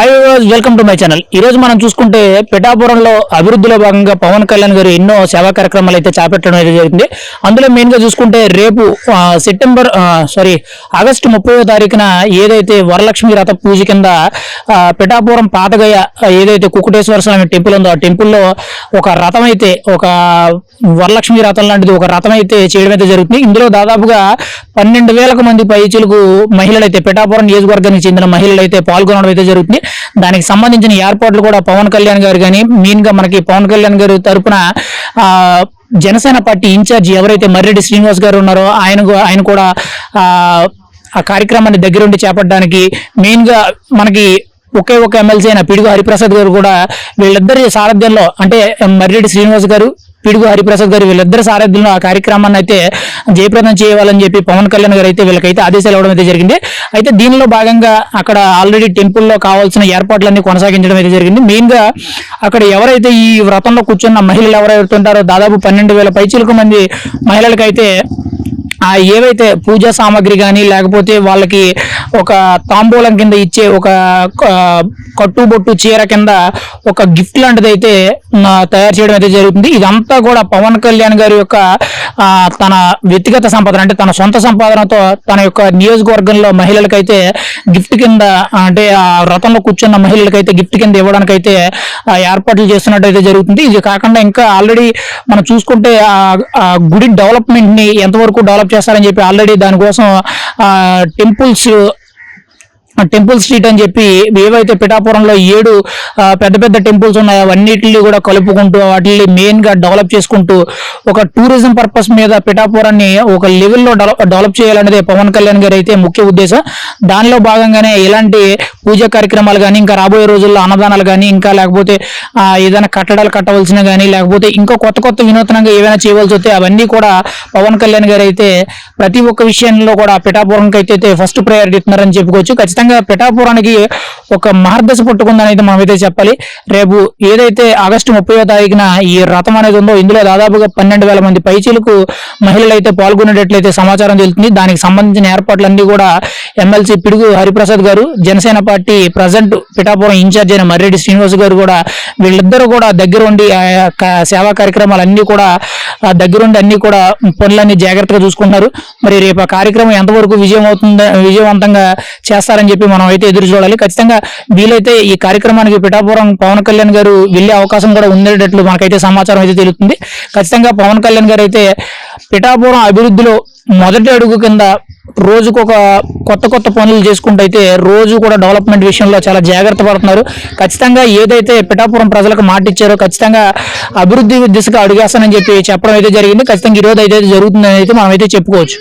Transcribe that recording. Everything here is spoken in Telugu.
Hi welcome to my channel ఈ రోజు మనం చూసుకుంటే పిఠాపురంలో అభివృద్ధిలో భాగంగా పవన్ కళ్యాణ్ గారు ఎన్నో సేవా కార్యక్రమాలు అయితే చేపట్టడం అయితే జరిగింది. అందులో మెయిన్గా చూసుకుంటే రేపు సెప్టెంబర్ సారీ ఆగస్టు ముప్పై తారీఖున ఏదైతే వరలక్ష్మి రథ పూజ కింద పిఠాపురం పాతగయ ఏదైతే కుకుటేశ్వర స్వామి టెంపుల్ ఉందో ఆ టెంపుల్లో ఒక రథం అయితే ఒక వరలక్ష్మి రథం లాంటిది ఒక రథం అయితే చేయడం అయితే జరుగుతుంది. ఇందులో దాదాపుగా పన్నెండు వేలకు మంది పైచులకు మహిళలైతే అయితే పిఠాపురం నియోజకవర్గానికి చెందిన మహిళలైతే పాల్గొనడం అయితే జరుగుతుంది. దానికి సంబంధించిన ఏర్పాట్లు కూడా పవన్ కళ్యాణ్ గారు కానీ మెయిన్గా మనకి పవన్ కళ్యాణ్ గారు తరపున ఆ జనసేన పార్టీ ఇన్ఛార్జ్ ఎవరైతే మర్రెడ్డి శ్రీనివాస్ గారు ఉన్నారో ఆయన ఆయన కూడా ఆ ఆ కార్యక్రమాన్ని దగ్గరుండి చేపట్టడానికి మెయిన్గా మనకి ఒకే ఒక ఎమ్మెల్సీ అయిన పిడుగు హరిప్రసాద్ గారు కూడా వీళ్ళిద్దరి సారథ్యంలో అంటే మర్రెడ్డి శ్రీనివాస్ గారు పిడుగు హరిప్రసాద్ గారు వీళ్ళిద్దరి సారథ్యంలో ఆ కార్యక్రమాన్ని అయితే జయప్రదం చేయాలని చెప్పి పవన్ కళ్యాణ్ గారు అయితే వీళ్ళకైతే ఆదేశాలు ఇవ్వడం అయితే జరిగింది. అయితే దీనిలో భాగంగా అక్కడ ఆల్రెడీ టెంపుల్లో కావాల్సిన ఏర్పాట్లన్నీ కొనసాగించడం అయితే జరిగింది. మెయిన్గా అక్కడ ఎవరైతే ఈ వ్రతంలో కూర్చున్న మహిళలు ఎవరైతే ఉంటారో దాదాపు పన్నెండు వేల పైచిలకు మంది మహిళలకైతే ఆ ఏవైతే పూజా సామాగ్రి కానీ లేకపోతే వాళ్ళకి ఒక తాంబూలం కింద ఇచ్చే ఒక కట్టు కట్టుబొట్టు చీర కింద ఒక గిఫ్ట్ లాంటిది అయితే తయారు చేయడం అయితే జరుగుతుంది. ఇదంతా కూడా పవన్ కళ్యాణ్ గారి యొక్క తన వ్యక్తిగత సంపాదన అంటే తన సొంత సంపాదనతో తన యొక్క నియోజకవర్గంలో మహిళలకైతే గిఫ్ట్ కింద అంటే ఆ రథంలో కూర్చున్న మహిళలకైతే గిఫ్ట్ కింద ఇవ్వడానికైతే అయితే ఏర్పాట్లు చేస్తున్నట్టు అయితే జరుగుతుంది. ఇది కాకుండా ఇంకా ఆల్రెడీ మనం చూసుకుంటే ఆ ఆ గుడి డెవలప్మెంట్ని ఎంతవరకు డెవలప్ చేస్తారని చెప్పి ఆల్రెడీ దానికోసం టెంపుల్స్ టెంపుల్ స్ట్రీట్ అని చెప్పి ఏవైతే పిఠాపురంలో ఏడు పెద్ద పెద్ద టెంపుల్స్ ఉన్నాయో అవన్నిటిని కూడా కలుపుకుంటూ వాటిని మెయిన్గా డెవలప్ చేసుకుంటూ ఒక టూరిజం పర్పస్ మీద పిఠాపురాన్ని ఒక లెవెల్లో డెవలప్ చేయాలనేది పవన్ కళ్యాణ్ గారు అయితే ముఖ్య ఉద్దేశం. దానిలో భాగంగానే ఇలాంటి పూజా కార్యక్రమాలు కానీ ఇంకా రాబోయే రోజుల్లో అన్నదానాలు కానీ ఇంకా లేకపోతే ఏదైనా కట్టడాలు కట్టవలసిన కానీ లేకపోతే ఇంకా కొత్త కొత్త వినూతనంగా ఏవైనా చేయవలసి వస్తే అవన్నీ కూడా పవన్ కళ్యాణ్ గారు అయితే ప్రతి ఒక్క విషయంలో కూడా పిఠాపురంకి అయితే ఫస్ట్ ప్రయారిటీ ఇస్తున్నారని చెప్పుకోవచ్చు. ఖచ్చితంగా పిఠాపురానికి ఒక మార్గదశ పుట్టుకుందని అయితే మనం అయితే చెప్పాలి. రేపు ఏదైతే ఆగస్టు ముప్పై తారీఖున ఈ రథం అనేది ఉందో ఇందులో దాదాపుగా పన్నెండు వేల మంది పైచీలకు మహిళలు అయితే పాల్గొనేటట్లయితే సమాచారం తెలుస్తుంది. దానికి సంబంధించిన ఏర్పాట్లన్నీ కూడా ఎమ్మెల్సీ పిడుగు హరిప్రసాద్ గారు Janasena party present Pithapuram incharge అయిన మర్రెడ్డి శ్రీనివాస్ గారు కూడా వీళ్ళిద్దరూ కూడా దగ్గర ఉండి ఆ సేవా కార్యక్రమాలు అన్ని కూడా దగ్గరుండి అన్ని కూడా పనులన్నీ జాగ్రత్తగా చూసుకుంటున్నారు. మరి రేపు ఆ కార్యక్రమం ఎంతవరకు విజయం అవుతుందో విజయవంతంగా చేస్తారని చెప్పి మనం అయితే ఎదురు చూడాలి. ఖచ్చితంగా వీలైతే ఈ కార్యక్రమానికి పిఠాపురం పవన్ కళ్యాణ్ గారు వెళ్ళే అవకాశం కూడా ఉండేటట్లు మనకైతే సమాచారం అయితే తెలుస్తుంది. ఖచ్చితంగా పవన్ కళ్యాణ్ గారు అయితే పిఠాపురం అభివృద్ధిలో మొదటి అడుగు కింద రోజుకు ఒక కొత్త కొత్త పనులు చేసుకుంటూ అయితే రోజు కూడా డెవలప్మెంట్ విషయంలో చాలా జాగ్రత్త పడుతున్నారు. ఖచ్చితంగా ఏదైతే పిఠాపురం ప్రజలకు మాట ఇచ్చారో ఖచ్చితంగా అభివృద్ధి దిశగా అడిగేస్తానని చెప్పి చెప్పడం అయితే జరిగింది. ఖచ్చితంగా ఈ రోజు అయితే జరుగుతుందని అయితే మనం అయితే చెప్పుకోవచ్చు.